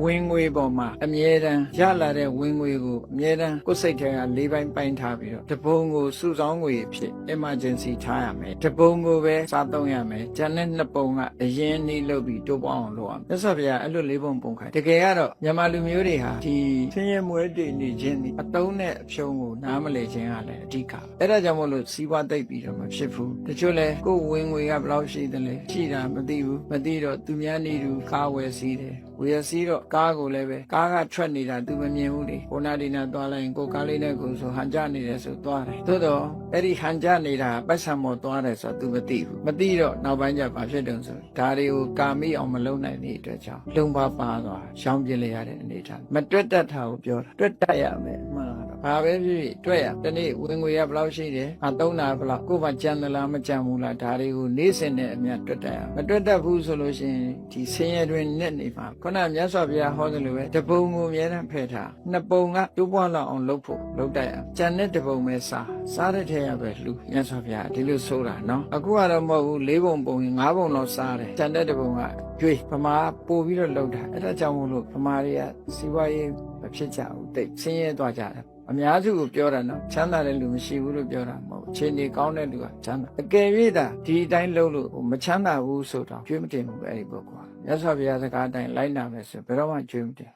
ဝင်ငွေပေါ်မှာအမြဲတမ်းရလာတဲ့ဝင်ငွေကိုအမြဲတမ်းကိုယ်စိတ်ထဲကလေးပိုင်းပိုင်းထားပြီးတော့တပုံကိုစုဆောင်းငွေအဖြစ် emergency ထားရမယ်တပုံကိုပဲစားသုံးရမယ်ဂျန်တဲ့နှစ်ပုံကအရင်နှီးလုပ်ပြီးတိုးပေါင်းအောင်လုပ်ရမယ်မြတ်စွာဘုရားအဲ့လိုလေးပုံပုံခိုင်းတကယ်ကတော့မြန်မာလူမျိုးတွေဟာဒီဆင်းရဲမွဲတည်နေခြင်းဒီအတုံးနဲ့အဖြုံးကိုနားမလည်ခြင်းကလည်းအဓိကအဲ့ဒါကြောင့်မို့လို့စီးပွားသိပ်ပြီးတော့မဖြစ်ဘူးတချို့လဲကိုယ်ဝင်ငွေကဘယ်လောက်ရှိသလဲရှိတာမသိဘူးမသိတော့သူများနေသူကားဝယ်စီးတယ်ဝယ်စီးတော့ကားကိုလည်းပဲကားကထွက်နေတာ तू မမြင်ဘူးလေကိုနာဒီနာသွားလိုက်ရင်ကိုကားလေးနဲ့ကိုဆိုဟန်ကြနေတယ်ဆိုသွားတယ်သို့တော့အဲ့ဒီဟန်ကြနေတာပတ်စံမော်သွားတယ်ဆိုတော့ तू မသိဘူးမသိတော့နောက်ပိုင်းကျဘာဖြစ်တုံဆိုဒါတွေကိုကာမိအောင်မလုပ်နိုင်တဲ့အတွက်ကြောင့်လုံပါပါသွားရှောင်းပြစ်လိုက်ရတဲ့အနေထားမတွက်တတ်တာကိုပြောတာတွက်တတ်ရမယ်အမှန်ကတော့ ဘာပဲဖြစ်ဖြစ်တွက်ရတနေ့ဝင်ငွေရဘယ်လောက်ရှိတယ်ငါသုံးတာဘယ်လောက်ကိုယ်မှကြံသလားမကြံဘူးလားဒါတွေကိုနေ့စဉ်နဲ့အမြတ်တွက်တတ်ရမတွက်တတ်ဘူးဆိုလို့ရှိရင်ဒီဆင်းရဲတွင်နဲ့နေမှာခုနမြတ်စွာဘုရားဟောတယ်လို့ပဲတပုံကိုအများနဲ့ဖယ်ထားနှစ်ပုံကတိုးပွားလောက်အောင်လုပ်ဖို့လုပ်တတ်ရကြံတဲ့တပုံပဲစားစားတဲ့ထဲရပဲလူမြတ်စွာဘုရားဒီလိုဆိုတာနော်အခုကတော့မဟုတ်ဘူးလေးပုံပုံရင်ငါးပုံလောက်စားတယ်ကြံတဲ့တပုံကကျွေးဗမာပို့ပြီးတော့လုပ်တာအဲ့ဒါကြောင့်မို့လို့ဗမာတွေကစီးပွားရေးမဖြစ်ကြဘူးတိတ်ဆင်းရဲသွားကြတယ် အများစုကိုပြောတာနော်ချမ်းသာတဲ့လူမရှိဘူးလို့ပြောတာမဟုတ်ဘူးအခြေအနေကောင်းတဲ့လူကချမ်းသာအကယ်၍သာဒီအတိုင်းလုပ်လို့ဟိုမချမ်းသာဘူးဆိုတော့ကျွေးမတင်ဘူးအဲ့ဒီပုဂ္ဂိုလ်ကမြတ်စွာဘုရားစကားအတိုင်းလိုက်နာမယ်ဆိုဘယ်တော့မှကျွေးမတင်